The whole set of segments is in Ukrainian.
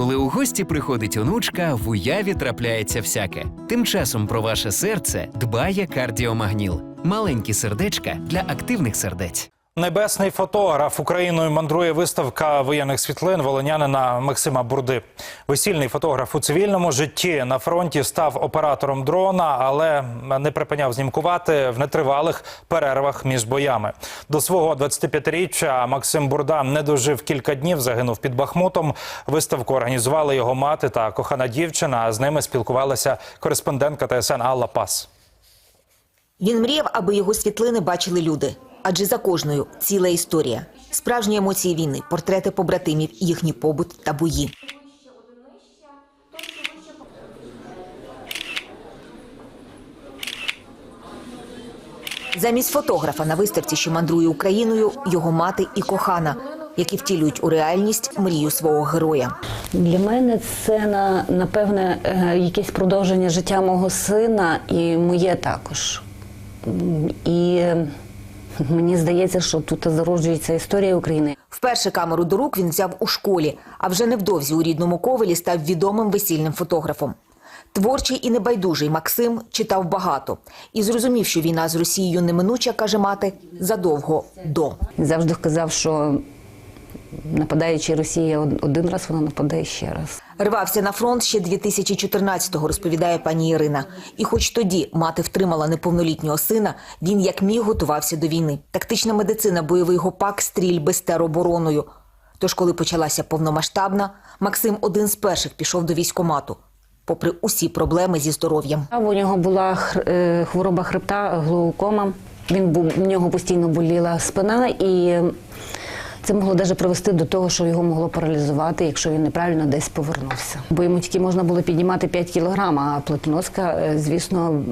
Коли у гості приходить онучка, в уяві трапляється всяке. Тим часом про ваше серце дбає кардіомагніл. Маленькі сердечка для активних сердець. Небесний фотограф Україною мандрує виставка воєнних світлин волинянина Максима Бурди. Весільний фотограф у цивільному житті на фронті став оператором дрона, але не припиняв знімкувати в нетривалих перервах між боями. До свого 25-річчя Максим Бурда не дожив кілька днів, загинув під Бахмутом. Виставку організували його мати та кохана дівчина. А з ними спілкувалася кореспондентка ТСН Алла Пас. Він мріяв, аби його світлини бачили люди. Адже за кожною ціла історія, справжні емоції війни, портрети побратимів, їхній побут та бої. Замість фотографа на виставці, що мандрує Україною, його мати і кохана, які втілюють у реальність мрію свого героя. Для мене це на напевне е, якесь продовження життя мого сина і моє також. І мені здається, що тут зароджується історія України. Вперше камеру до рук він взяв у школі, а вже невдовзі у рідному Ковелі став відомим весільним фотографом. Творчий і небайдужий Максим читав багато і зрозумів, що війна з Росією неминуча, каже мати, задовго до. Завжди казав, що нападаючи Росія один раз, вона нападає ще раз. Рвався на фронт ще 2014-го, розповідає пані Ірина. І хоч тоді мати втримала неповнолітнього сина, він як міг готувався до війни. Тактична медицина, бойовий гопак, стрільби з теробороною. Тож, коли почалася повномасштабна, Максим один з перших пішов до військомату, попри усі проблеми зі здоров'ям. У нього була е, хвороба хребта, глаукома. Він був в нього постійно боліла спина, і це могло навіть привести до того, що його могло паралізувати, якщо він неправильно десь повернувся. Бо йому тільки можна було піднімати 5 кілограм, а плитоноска, е, звісно,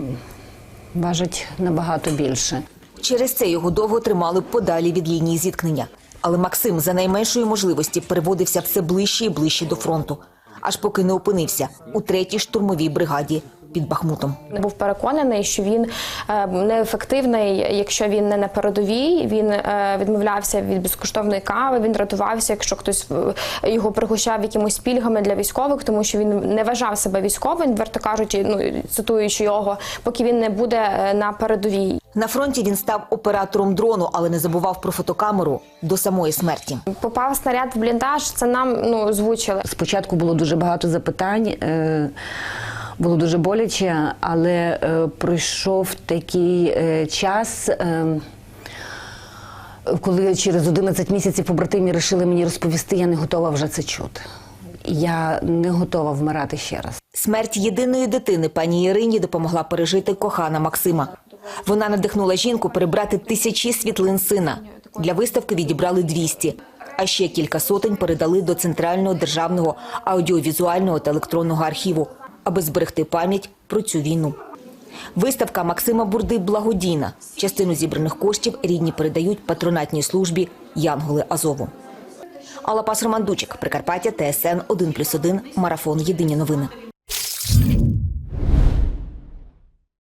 важить набагато більше. Через це його довго тримали подалі від лінії зіткнення. Але Максим за найменшої можливості переводився все ближче і ближче до фронту, аж поки не опинився у третій штурмовій бригаді під Бахмутом. був переконаний, що він е, неефективний, якщо він не на передовій. Він е, відмовлявся від безкоштовної кави. Він рятувався, якщо хтось е, його пригощав якимось пільгами для військових, тому що він не вважав себе військовим, відверто кажучи, ну цитуючи його, поки він не буде на передовій. На фронті він став оператором дрону, але не забував про фотокамеру до самої смерті. Попав снаряд в бліндаж. Це нам ну озвучили. Спочатку було дуже багато запитань, е, було дуже боляче, але е, пройшов такий е, час. е, Коли через 11 місяців побратимі вирішили мені розповісти, я не готова вже це чути. Я не готова вмирати ще раз. Смерть єдиної дитини пані Ірині допомогла пережити кохана Максима. Вона надихнула жінку перебрати тисячі світлин сина. Для виставки відібрали 200, а ще кілька сотень передали до Центрального державного аудіовізуального та електронного архіву, аби зберегти пам'ять про цю війну. Виставка Максима Бурди благодійна. Частину зібраних коштів рідні передають патронатній службі Янголи Азову. Алла Пас Роман Дучик, Прикарпаття, ТСН 1+,1, Марафон. Єдині новини.